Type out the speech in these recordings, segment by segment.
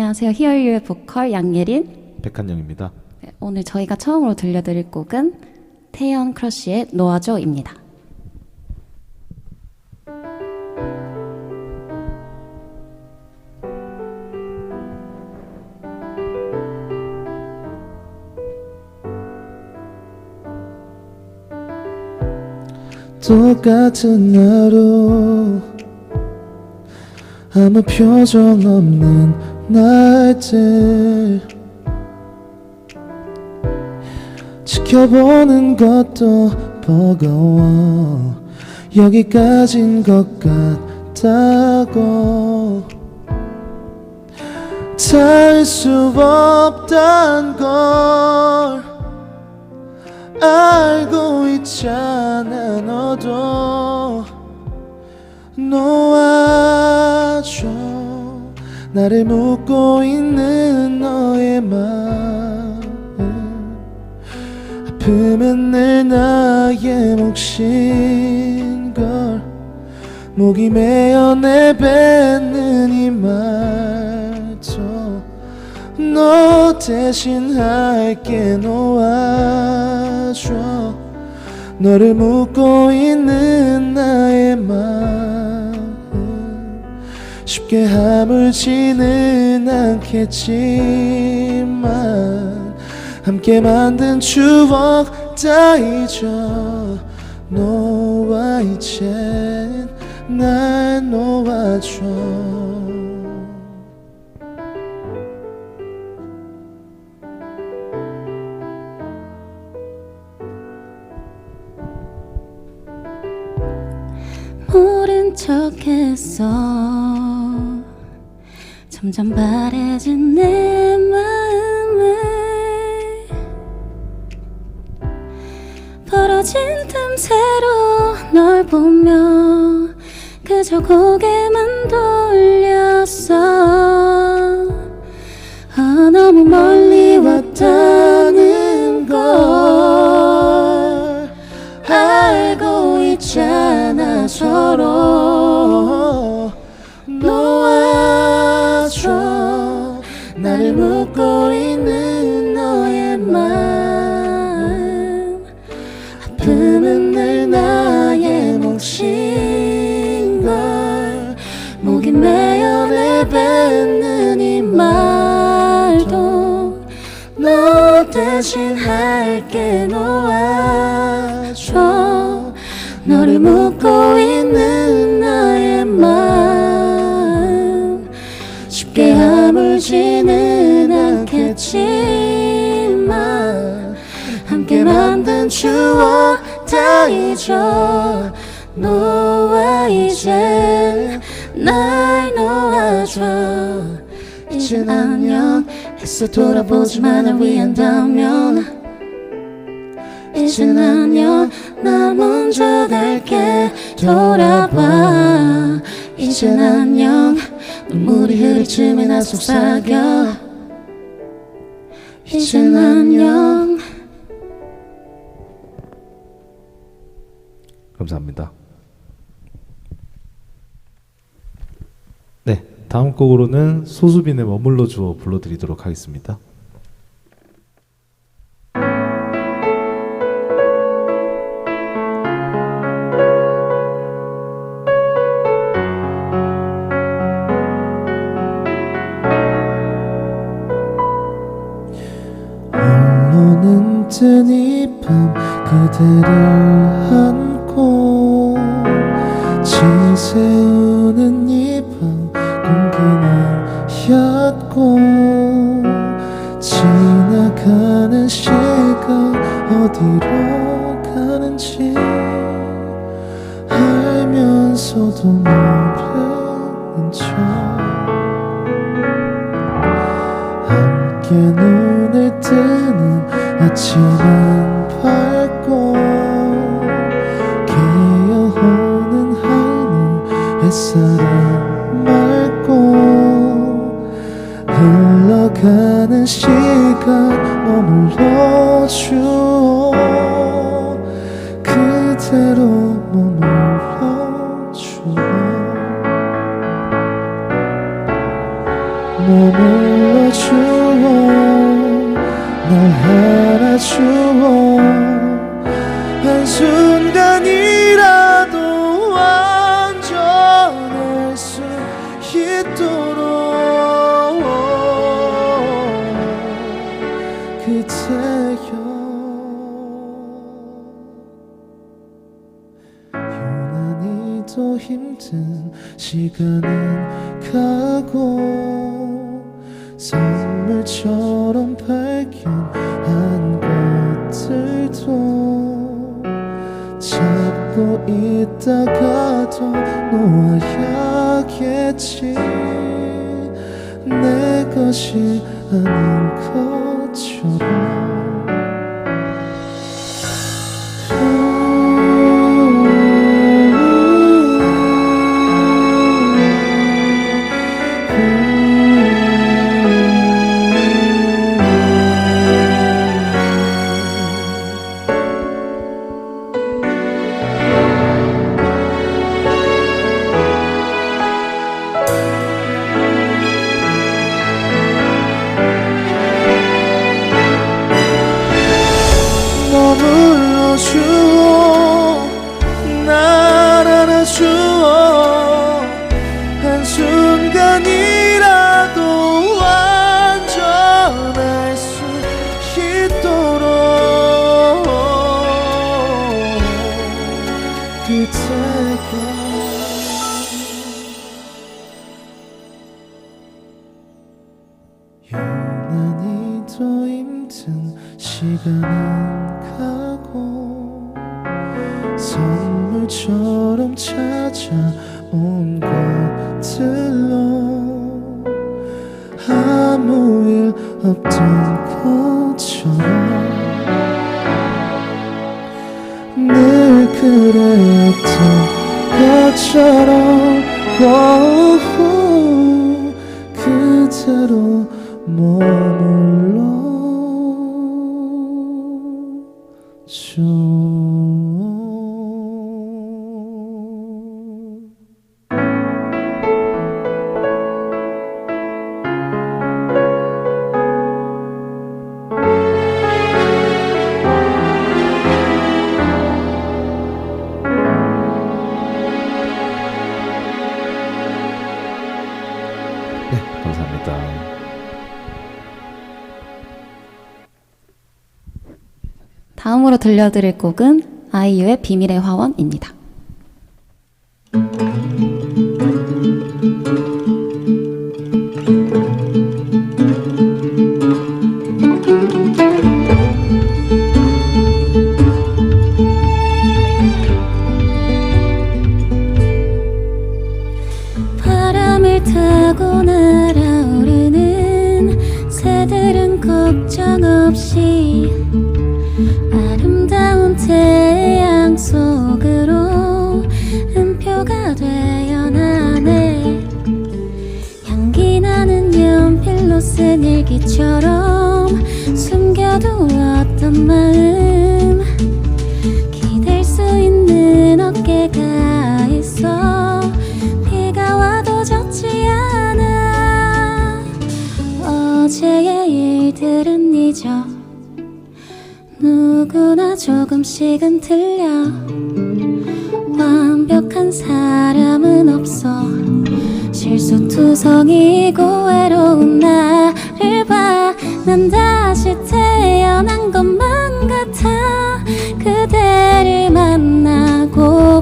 안녕하세요. 히어유의 보컬 양예린. 백한영입니다. 네, 오늘 저희가 처음으로 들려드릴 곡은 태연 크러쉬의 노아조입니다. 똑같은 하루 아무 표정 없는 날들 지켜보는 것도 버거워. 여기까진 것 같다고. 닿을 수 없단 걸 알고 있잖아 너도. 놓아줘 나를 묻고 있는 너의 마음. 아픔은 늘 나의 몫인 걸 목이 메어 내뱉는 이 말도 너 대신 할게 놓아줘. 너를 묻고 있는 나의 마음 쉽게 아물지는 않겠지만 함께 만든 추억 다 잊어. 너와 이젠 날 놓아줘 점점 바래진 내 마음을 벌어진 틈새로 널 보며 그저 고개만 돌 나를 묻고 있는 너의 마음. 아픔은 늘 나의 몫인 걸. 목이 메어 내뱉는 이 말도 너 대신 할게 놓아줘. 너를 묻고 있는 추억 다 잊어 너와 이제 날 놓아줘. 이젠 안녕. 했어 돌아보지만 날 위한다면. 이젠 안녕. 나 먼저 갈게. 돌아봐. 이젠 안녕. 눈물이 흐를 쯤에 나 속삭여. 이젠 안녕 감사합니다. 네, 다음 곡으로는 소수빈의 머물러 주어 불러드리도록 하겠습니다. 이밤 그대를 시간은 힘든 시간은 가고 선물처럼 찾아온 것들로 아무 일 없던 것처럼 늘 그랬던 것처럼 오후 그대로 머물러 네, 감사합니다. 다음으로 들려드릴 곡은 아이유의 비밀의 화원입니다. 쓴 일기처럼 숨겨두었던 마음. 기댈 수 있는 어깨가 있어 비가 와도 젖지 않아. 어제의 일들은 잊어. 누구나 조금씩은 틀려. 완벽한 사람은 없어. 실수투성이고 외로운 봐 난 다시 태어난 것만 같아. 그대를 만나고부터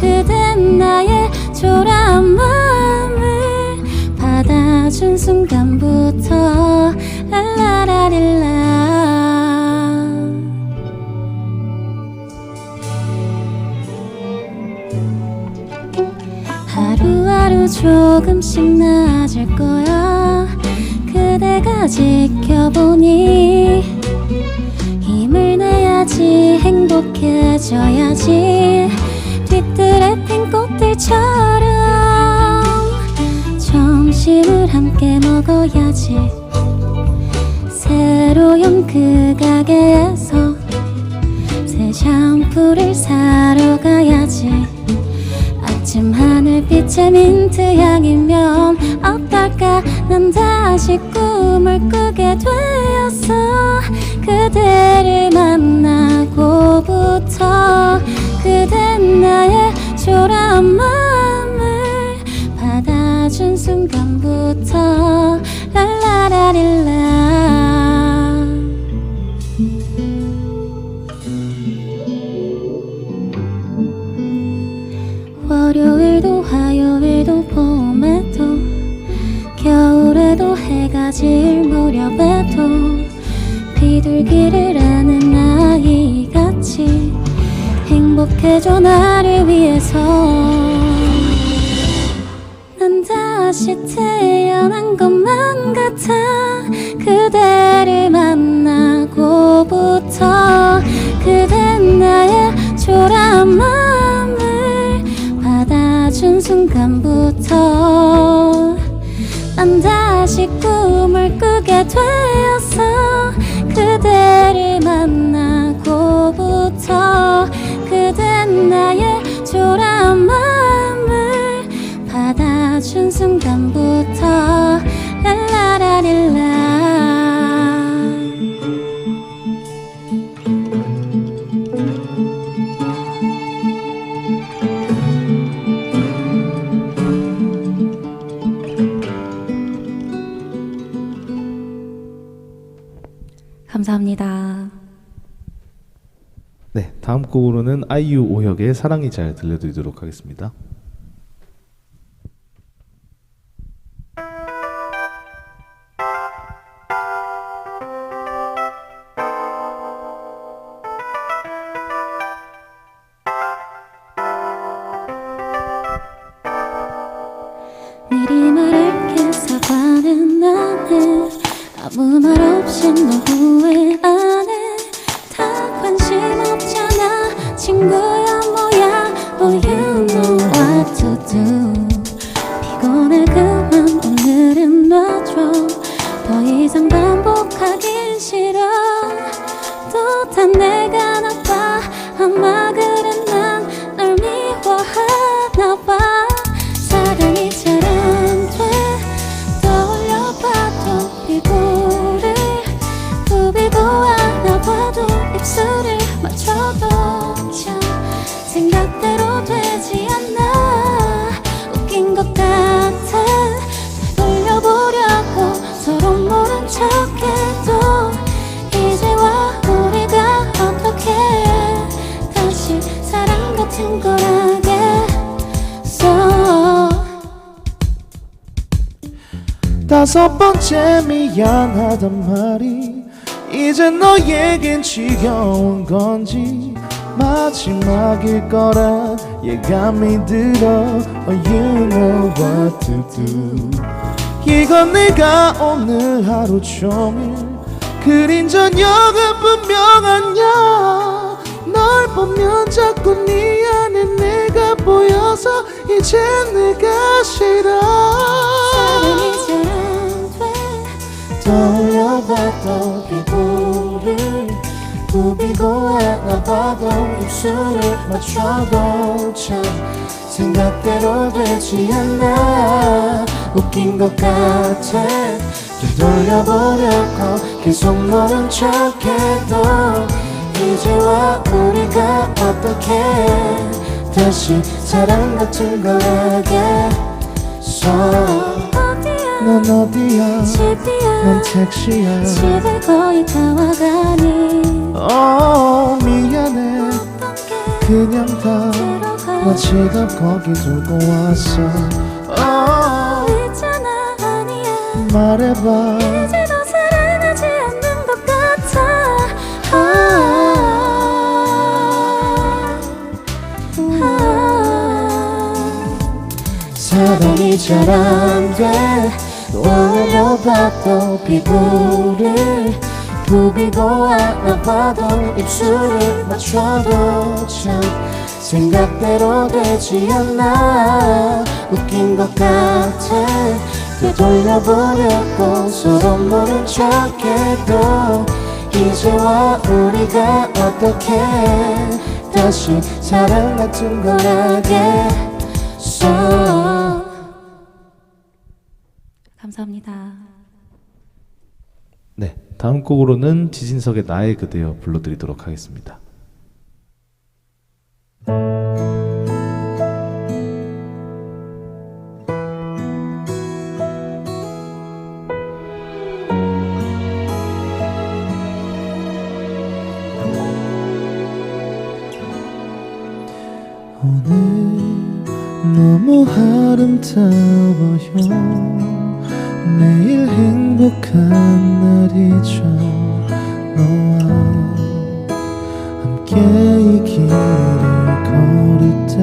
그댄 나의 초라한 마음을 받아준 순간부터. 랄라라릴라. 하루하루 조금씩 나아질 거야 그대가 지켜보니 힘을 내야지 행복해져야지. 뒤뜰에 핀 꽃들처럼 점심을 함께 먹어야지. 새로 연그 가게에서 새 샴푸를 사러 가야지. 아침 하늘빛의 민 곡으로는 아이유 오혁의 사랑이 잘 들려드리도록 하겠습니다. 아무 말 없이 너 후회 안해 내 다섯 번째 미안하단 말이. 이제 너에겐 지겨운 건지 마지막일 거란 예감이 들어 Oh you know what to do? 이건 내가 오늘 하루 종일 그린 저녁은 분명 아냐? 널 보면 자꾸 네 안에 내가 보여서 이제 내가 싫어 떠올려봤던 피부를 부비고 안아봐도 입술을 맞춰도 참 생각대로 되지 않아 웃긴 것 같아. 되돌려보려고 계속 모른 척해도 이제와 우리가 어떻게 다시 사랑 같은 걸 하겠어. 어디야 넌 어디야? 집이야. 난 택시야. 집에 거의 다 와가니. 어 미안해. 어떻게 그냥 다 들어가. 나 지갑 거기 두고 왔어. 어. 있잖아 아니야. 말해봐. 이제 더 사랑하지 않는 것 같아. 아, 사랑이 잘 안돼. 떠 올려봐도 피부를 부비고 안아봐도 입술을 맞춰도 참 생각대로 되지 않아 웃긴 것 같아. 되돌려보려고 서로 모른 척해도 이제와 우리가 어떻게 다시 사랑 같은 걸 하겠어 감사합니다. 네, 다음 곡으로는 지진석의 나의 그대여 불러드리도록 하겠습니다. 오늘 너무 아름다워요 내일 행복한 날이죠. 너와 함께 이 길을 걸을 땐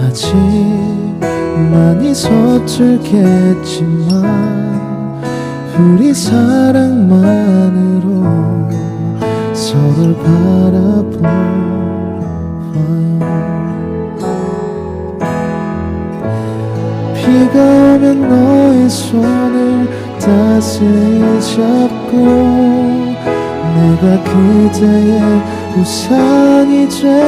아직 많이 서툴겠지만 우리 사랑만으로 서로를 바라보 비가 오면 너의 손을 따스히 잡고 내가 그대의 우산이 될게요.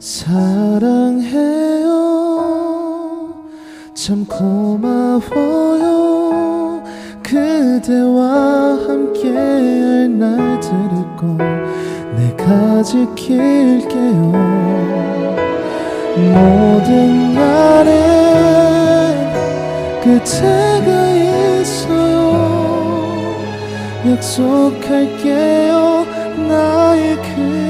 사랑해요. 참 고마워요 그대와 함께할 날들을 꼭 내가 지킬게요. 모든 날엔 그대가 있어요. 약속할게요. 나의 그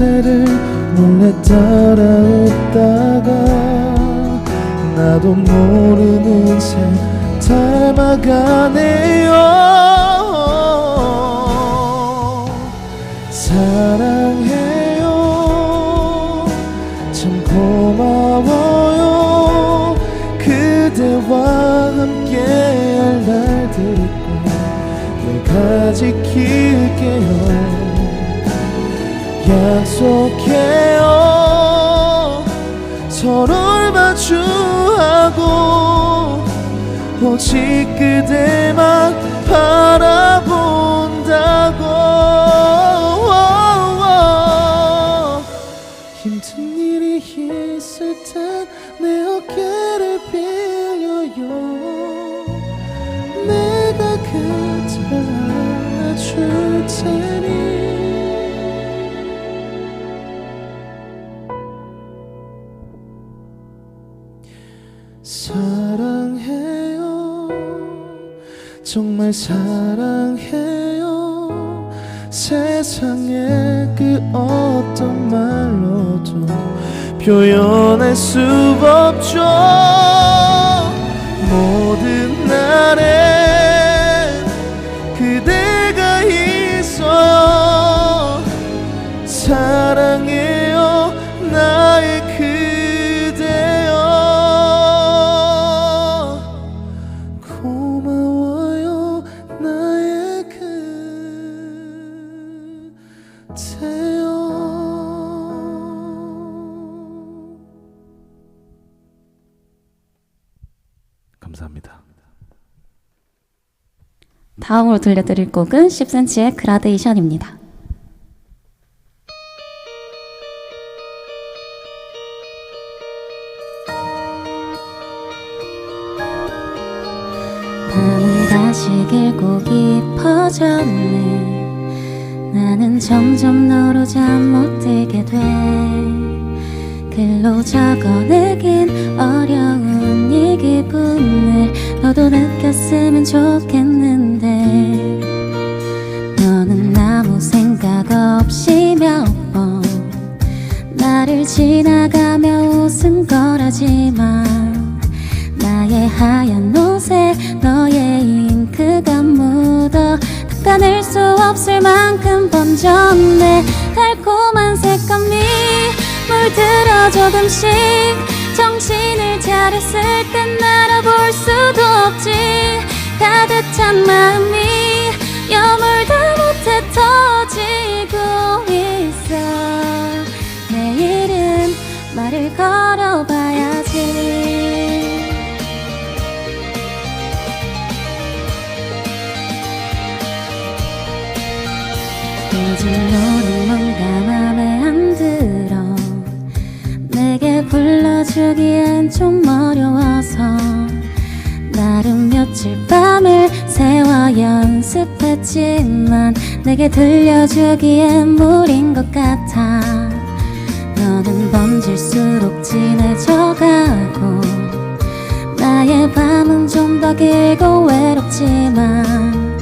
그대를 몰래 따라웃다가 나도 모르는 새 닮아가네요. 사랑해요. 참 고마워요. 그대와 함께할 날들을 꼭 내가 지킬게요 약속해요. 서로를 마주하고 오직 그대만 바라본다고. 힘든 일이 있을 땐 내 어깨를 빌려요. 내가 그댈 안아줄 테 정말 사랑해요. 세상에 그 어떤 말로도 표현할 수 없죠. 모든 날엔 감사합니다. 다음으로 들려드릴 곡은 10cm의 그라데이션입니다. 없을 만큼 번졌네. 달콤한 색감이 물들어 조금씩 정신을 차렸을 땐 알아볼 수도 없지. 따뜻한 마음이 여물다 못해 터지고 있어. 내일은 말을 걸어봐야지 불러주기엔 좀 어려워서 나름 며칠 밤을 새워 연습했지만 내게 들려주기엔 무리인 것 같아. 너는 번질수록 진해져가고 나의 밤은 좀 더 길고 외롭지만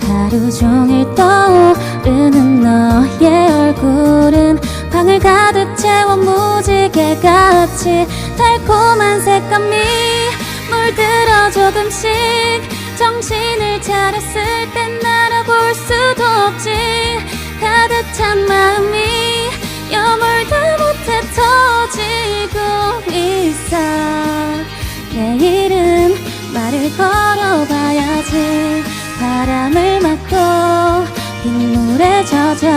하루 종일 떠오르는 너의 얼굴은 방을 가득 채워 무지개 같이 달콤한 색감이 물들어 조금씩 정신을 차렸을 땐 알아볼 수도 없지. 가득 찬 마음이 여물다 못해 터지고 있어. 내일은 말을 걸어봐야지. 바람을 맞고 빗물에 젖어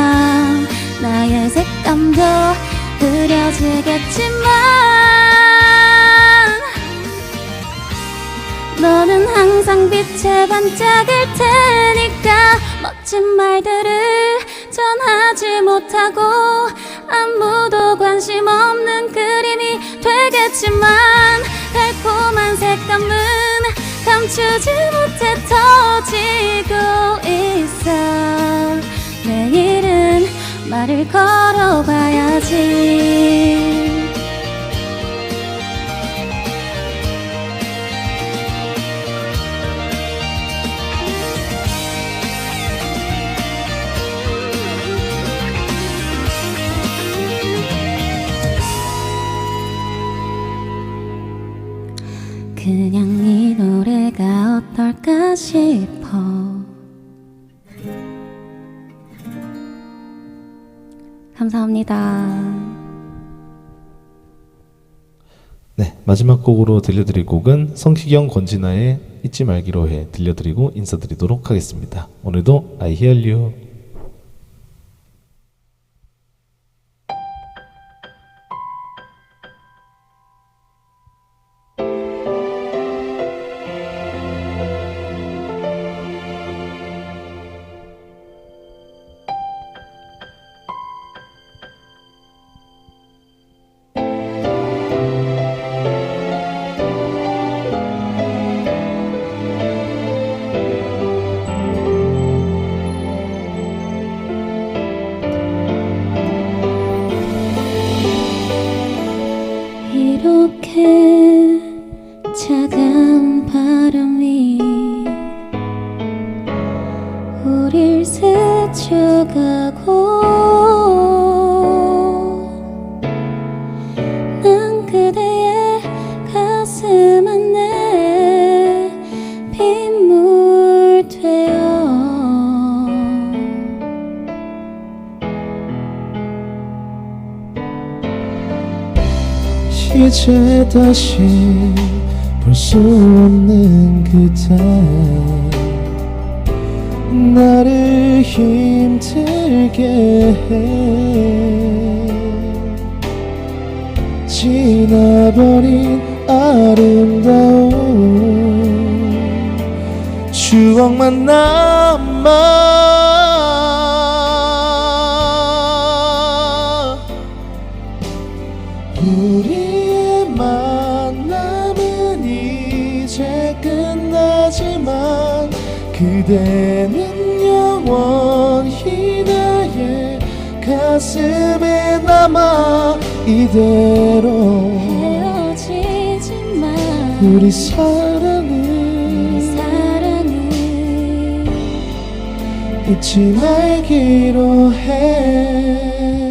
나의 색감도 흐려지겠지만 너는 항상 빛에 반짝일 테니까 멋진 말들을 전하지 못하고 아무도 관심 없는 그림이 되겠지만 달콤한 색감은 감추지 못해 터지고 있어. 내일은 말을 걸어봐야지 어떨까 싶어 감사합니다. 네, 마지막 곡으로 들려드릴 곡은 성시경 권진아의 잊지 말기로 해 들려드리고 인사드리도록 하겠습니다. 오늘도 I hear you. 다시 볼 수 없는 그대. 나를 힘들게 해. 지나버린 아름다운 추억만 남아 이대로 헤어지지만 우리 사랑을 사랑은 잊지 말기로 해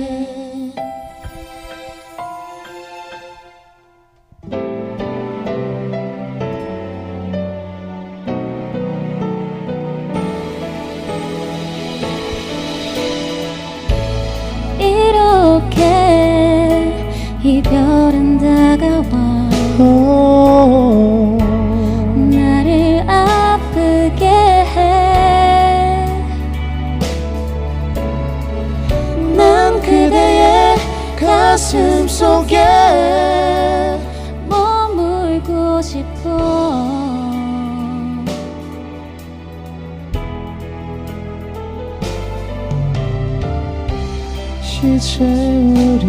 이제 우리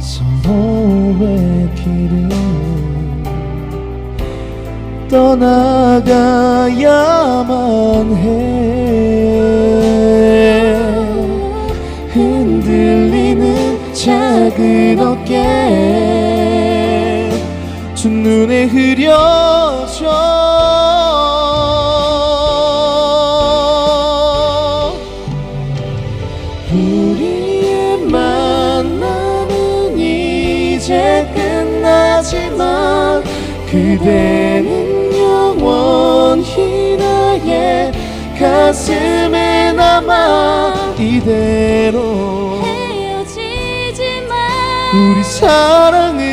서로 너의 길을 떠나가야만 해. 흔들리는 작은 어깨. 두 눈에 흐려 그대는 영원히 나의 가슴에 남아 이대로 헤어지지 마. 우리 사랑은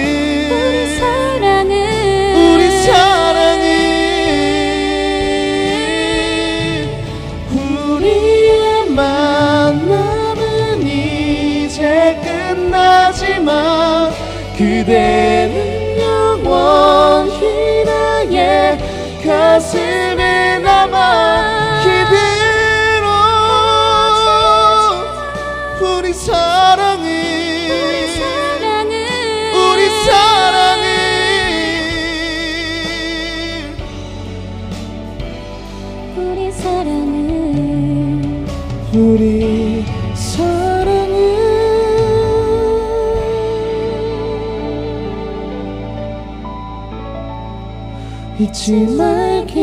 잊지 해